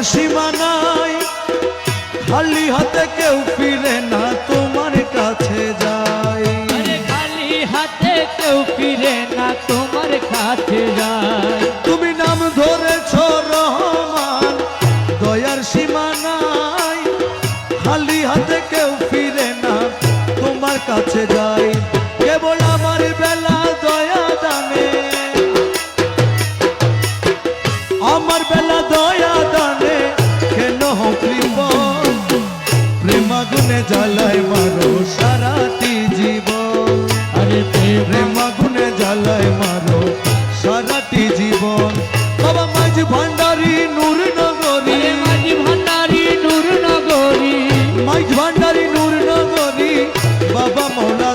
দয়ার সীমানায় খালি হাতে কেউ ফিরে না তোমার কাছে যায়। খালি হাতে কেউ ফিরে না তোমার কাছে যায়। তুমি নাম ধরেছ রহমান দয়ার সীমানায় খালি হাতে কেউ ফিরে না তোমার কাছে যায়। কেবল আমার বেলা দয়া দানে কেন কৃপ? প্রেমাগুনে জ্বালায় মারো সারাটি জীব আরে প্রেমাগুনে জ্বালায় মারো সারাটি জীবন। বাবা মাঝ ভান্ডারি নূর নগরী মাঝ ভান্ডারি নূর নগরী মাঝ ভান্ডারি নূর নগরী বাবা মোলা